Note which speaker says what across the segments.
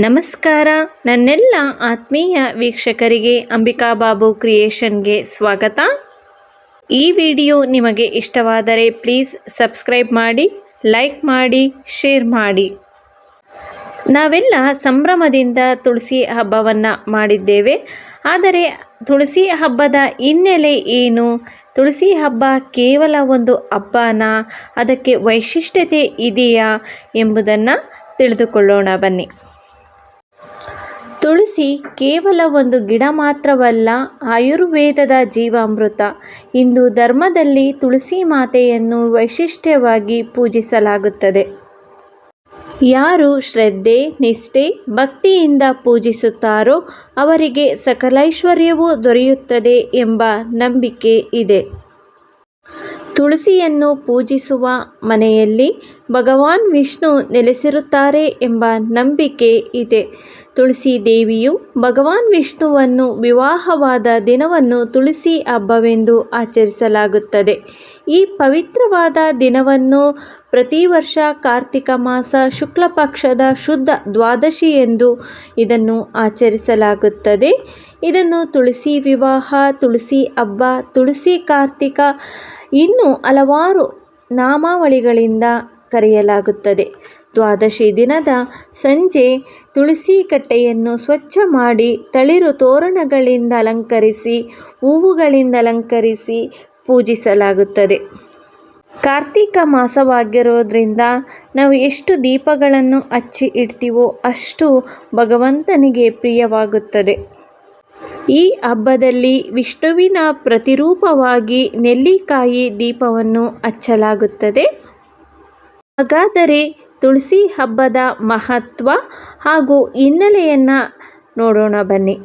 Speaker 1: ನಮಸ್ಕಾರ. ನನ್ನೆಲ್ಲ ಆತ್ಮೀಯ ವೀಕ್ಷಕರಿಗೆ ಅಂಬಿಕಾ ಬಾಬು ಕ್ರಿಯೇಷನ್ಗೆ ಸ್ವಾಗತ. ಈ ವಿಡಿಯೋ ನಿಮಗೆ ಇಷ್ಟವಾದರೆ ಪ್ಲೀಸ್ ಸಬ್ಸ್ಕ್ರೈಬ್ ಮಾಡಿ, ಲೈಕ್ ಮಾಡಿ, ಶೇರ್ ಮಾಡಿ. ನಾವೆಲ್ಲ ಸಂಭ್ರಮದಿಂದ ತುಳಸಿ ಹಬ್ಬವನ್ನು ಮಾಡಿದ್ದೇವೆ. ಆದರೆ ತುಳಸಿ ಹಬ್ಬದ ಹಿನ್ನೆಲೆ ಏನು? ತುಳಸಿ ಹಬ್ಬ ಕೇವಲ ಒಂದು ಹಬ್ಬನ? ಅದಕ್ಕೆ ವೈಶಿಷ್ಟ್ಯತೆ ಇದೆಯಾ ಎಂಬುದನ್ನು ತಿಳಿದುಕೊಳ್ಳೋಣ ಬನ್ನಿ. ತುಳಸಿ ಕೇವಲ ಒಂದು ಗಿಡ ಮಾತ್ರವಲ್ಲ, ಆಯುರ್ವೇದದ ಜೀವಾಮೃತ. ಹಿಂದೂ ಧರ್ಮದಲ್ಲಿ ತುಳಸಿ ಮಾತೆಯನ್ನು ವೈಶಿಷ್ಟ್ಯವಾಗಿ ಪೂಜಿಸಲಾಗುತ್ತದೆ. ಯಾರು ಶ್ರದ್ಧೆ, ನಿಷ್ಠೆ, ಭಕ್ತಿಯಿಂದ ಪೂಜಿಸುತ್ತಾರೋ ಅವರಿಗೆ ಸಕಲೈಶ್ವರ್ಯವೂ ದೊರೆಯುತ್ತದೆ ಎಂಬ ನಂಬಿಕೆ ಇದೆ. ತುಳಸಿಯನ್ನು ಪೂಜಿಸುವ ಮನೆಯಲ್ಲಿ ಭಗವಾನ್ ವಿಷ್ಣು ನೆಲೆಸಿರುತ್ತಾರೆ ಎಂಬ ನಂಬಿಕೆ ಇದೆ. ತುಳಸಿ ದೇವಿಯು ಭಗವಾನ್ ವಿಷ್ಣುವನ್ನು ವಿವಾಹವಾದ ದಿನವನ್ನು ತುಳಸಿ ಹಬ್ಬವೆಂದು ಆಚರಿಸಲಾಗುತ್ತದೆ. ಈ ಪವಿತ್ರವಾದ ದಿನವನ್ನು ಪ್ರತಿ ವರ್ಷ ಕಾರ್ತಿಕ ಮಾಸ ಶುಕ್ಲಪಕ್ಷದ ಶುದ್ಧ ದ್ವಾದಶಿ ಎಂದು ಇದನ್ನು ಆಚರಿಸಲಾಗುತ್ತದೆ. ಇದನ್ನು ತುಳಸಿ ವಿವಾಹ, ತುಳಸಿ ಹಬ್ಬ, ತುಳಸಿ ಕಾರ್ತಿಕ ಇನ್ನೂ ಹಲವಾರು ನಾಮಾವಳಿಗಳಿಂದ ಕರೆಯಲಾಗುತ್ತದೆ. ದ್ವಾದಶಿ ದಿನದ ಸಂಜೆ ತುಳಸಿ ಕಟ್ಟೆಯನ್ನು ಸ್ವಚ್ಛ ಮಾಡಿ ತಳಿರು ತೋರಣಗಳಿಂದ ಅಲಂಕರಿಸಿ, ಹೂವುಗಳಿಂದ ಅಲಂಕರಿಸಿ ಪೂಜಿಸಲಾಗುತ್ತದೆ. ಕಾರ್ತಿಕ ಮಾಸವಾಗಿರೋದ್ರಿಂದ ನಾವು ಎಷ್ಟು ದೀಪಗಳನ್ನು ಹಚ್ಚಿ ಇಡ್ತೀವೋ ಅಷ್ಟು ಭಗವಂತನಿಗೆ ಪ್ರಿಯವಾಗುತ್ತದೆ. ಈ ಹಬ್ಬದಲ್ಲಿ ವಿಷ್ಣುವಿನ ಪ್ರತಿರೂಪವಾಗಿ ನೆಲ್ಲಿಕಾಯಿ ದೀಪವನ್ನು ಹಚ್ಚಲಾಗುತ್ತದೆ. ಹಾಗಾದರೆ ತುಳಸಿ ಹಬ್ಬದ ಮಹತ್ವ ಹಾಗೂ ಹಿನ್ನೆಲೆಯನ್ನು ನೋಡೋಣ ಬನ್ನಿ.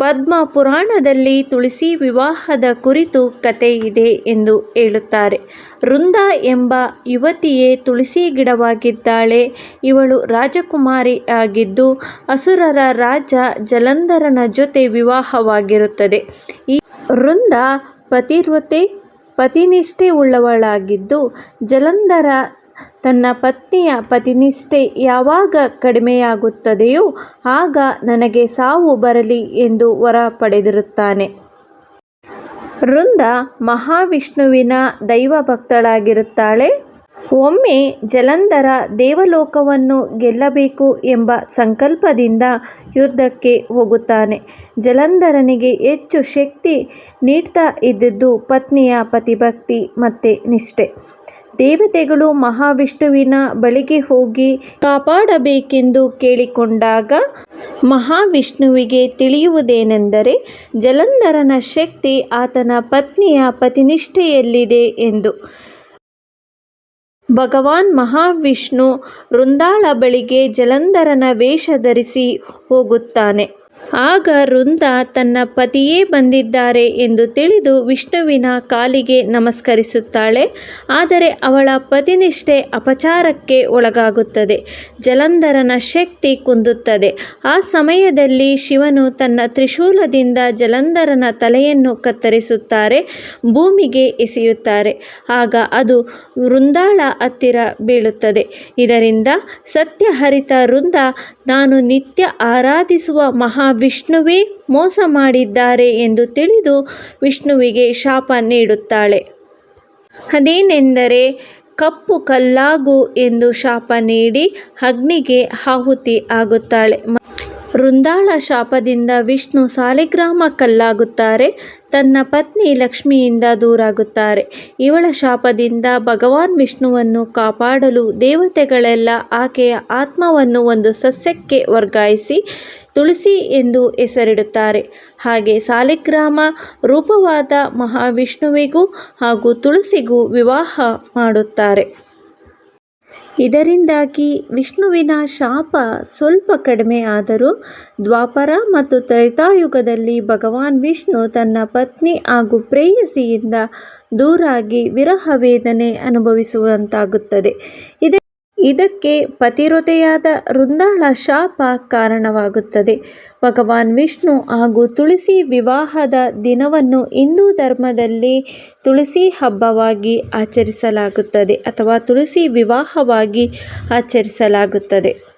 Speaker 1: ಪದ್ಮ ಪುರಾಣದಲ್ಲಿ ತುಳಸಿ ವಿವಾಹದ ಕುರಿತು ಕತೆ ಇದೆ ಎಂದು ಹೇಳುತ್ತಾರೆ. ವೃಂದ ಎಂಬ ಯುವತಿಯೇ ತುಳಸಿ ಗಿಡವಾಗಿದ್ದಾಳೆ. ಇವಳು ರಾಜಕುಮಾರಿ ಆಗಿದ್ದು ಅಸುರರ ರಾಜ ಜಲಂಧರನ ಜೊತೆ ವಿವಾಹವಾಗಿರುತ್ತದೆ. ಈ ವೃಂದ ಪತಿರ್ವತೆ ಪತಿನಿಷ್ಠೆ ಉಳ್ಳವಳಾಗಿದ್ದು ಜಲಂಧರ ತನ್ನ ಪತ್ನಿಯ ಪತಿನಿಷ್ಠೆ ಯಾವಾಗ ಕಡಿಮೆಯಾಗುತ್ತದೆಯೋ ಆಗ ನನಗೆ ಸಾವು ಬರಲಿ ಎಂದು ವರ ಪಡೆದಿರುತ್ತಾನೆ. ವೃಂದ ಮಹಾವಿಷ್ಣುವಿನ ದೈವಭಕ್ತಳಾಗಿರುತ್ತಾಳೆ. ಒಮ್ಮೆ ಜಲಂಧರ ದೇವಲೋಕವನ್ನು ಗೆಲ್ಲಬೇಕು ಎಂಬ ಸಂಕಲ್ಪದಿಂದ ಯುದ್ಧಕ್ಕೆ ಹೋಗುತ್ತಾನೆ. ಜಲಂಧರನಿಗೆ ಹೆಚ್ಚು ಶಕ್ತಿ ನೀಡ್ತಾ ಇದ್ದಿದ್ದು ಪತ್ನಿಯ ಪತಿಭಕ್ತಿ ಮತ್ತು ನಿಷ್ಠೆ. ದೇವತೆಗಳು ಮಹಾವಿಷ್ಣುವಿನ ಬಳಿಗೆ ಹೋಗಿ ಕಾಪಾಡಬೇಕೆಂದು ಕೇಳಿಕೊಂಡಾಗ ಮಹಾವಿಷ್ಣುವಿಗೆ ತಿಳಿಯುವುದೇನೆಂದರೆ ಜಲಂಧರನ ಶಕ್ತಿ ಆತನ ಪತ್ನಿಯ ಪತಿನಿಷ್ಠೆಯಲ್ಲಿದೆ ಎಂದು. ಭಗವಾನ್ ಮಹಾವಿಷ್ಣು ವೃಂದಾಳ ಬಳಿಗೆ ಜಲಂಧರನ ವೇಷ ಧರಿಸಿ ಹೋಗುತ್ತಾನೆ. ಆಗ ವೃಂದ ತನ್ನ ಪತಿಯೇ ಬಂದಿದ್ದಾರೆ ಎಂದು ತಿಳಿದು ವಿಷ್ಣುವಿನ ಕಾಲಿಗೆ ನಮಸ್ಕರಿಸುತ್ತಾಳೆ. ಆದರೆ ಅವಳ ಪತಿನಿಷ್ಠೆ ಅಪಚಾರಕ್ಕೆ ಒಳಗಾಗುತ್ತದೆ. ಜಲಂಧರನ ಶಕ್ತಿ ಕುಂದುತ್ತದೆ. ಆ ಸಮಯದಲ್ಲಿ ಶಿವನು ತನ್ನ ತ್ರಿಶೂಲದಿಂದ ಜಲಂಧರನ ತಲೆಯನ್ನು ಕತ್ತರಿಸುತ್ತಾರೆ, ಭೂಮಿಗೆ ಎಸೆಯುತ್ತಾರೆ. ಆಗ ಅದು ವೃಂದಾಳ ಹತ್ತಿರ ಬೀಳುತ್ತದೆ. ಇದರಿಂದ ಸತ್ಯಹರಿತ ವೃಂದ ನಾನು ನಿತ್ಯ ಆರಾಧಿಸುವ ಮಹಾವಿಷ್ಣುವೇ ಮೋಸ ಮಾಡಿದ್ದಾರೆ ಎಂದು ತಿಳಿದು ವಿಷ್ಣುವಿಗೆ ಶಾಪ ನೀಡುತ್ತಾಳೆ. ಅದೇನೆಂದರೆ, ಕಪ್ಪು ಕಲ್ಲಾಗು ಎಂದು ಶಾಪ ನೀಡಿ ಅಗ್ನಿಗೆ ಆಹುತಿ ಆಗುತ್ತಾಳೆ. ವೃಂದಾಳ ಶಾಪದಿಂದ ವಿಷ್ಣು ಸಾಲಿಗ್ರಾಮ ಕಲ್ಲಾಗುತ್ತಾರೆ ತನ್ನ ಪತ್ನಿ ಲಕ್ಷ್ಮಿಯಿಂದ ದೂರಾಗುತ್ತಾರೆ. ಇವಳ ಶಾಪದಿಂದ ಭಗವಾನ್ ವಿಷ್ಣುವನ್ನು ಕಾಪಾಡಲು ದೇವತೆಗಳೆಲ್ಲ ಆಕೆಯ ಆತ್ಮವನ್ನು ಒಂದು ಸಸ್ಯಕ್ಕೆ ವರ್ಗಾಯಿಸಿ ತುಳಸಿ ಎಂದು ಹೆಸರಿಡುತ್ತಾರೆ. ಹಾಗೆ ಸಾಲಿಗ್ರಾಮ ರೂಪವಾದ ಮಹಾವಿಷ್ಣುವಿಗೂ ಹಾಗೂ ತುಳಸಿಗೂ ವಿವಾಹ ಮಾಡುತ್ತಾರೆ. ಇದರಿಂದಾಗಿ ವಿಷ್ಣುವಿನ ಶಾಪ ಸ್ವಲ್ಪ ಕಡಿಮೆ ಆದರೂ ದ್ವಾಪರ ಮತ್ತು ತ್ರೇತಾಯುಗದಲ್ಲಿ ಭಗವಾನ್ ವಿಷ್ಣು ತನ್ನ ಪತ್ನಿ ಹಾಗೂ ಪ್ರೇಯಸಿಯಿಂದ ದೂರಾಗಿ ವಿರಹ ವೇದನೆ ಅನುಭವಿಸುವಂತಾಗುತ್ತದೆ. ಇದೇ ಇದಕ್ಕೆ ಪತಿವ್ರತೆಯಾದ ವೃಂದಾಳ ಶಾಪ ಕಾರಣವಾಗುತ್ತದೆ. ಭಗವಾನ್ ವಿಷ್ಣು ಹಾಗೂ ತುಳಸಿ ವಿವಾಹದ ದಿನವನ್ನು ಹಿಂದೂ ಧರ್ಮದಲ್ಲಿ ತುಳಸಿ ಹಬ್ಬವಾಗಿ ಆಚರಿಸಲಾಗುತ್ತದೆ ಅಥವಾ ತುಳಸಿ ವಿವಾಹವಾಗಿ ಆಚರಿಸಲಾಗುತ್ತದೆ.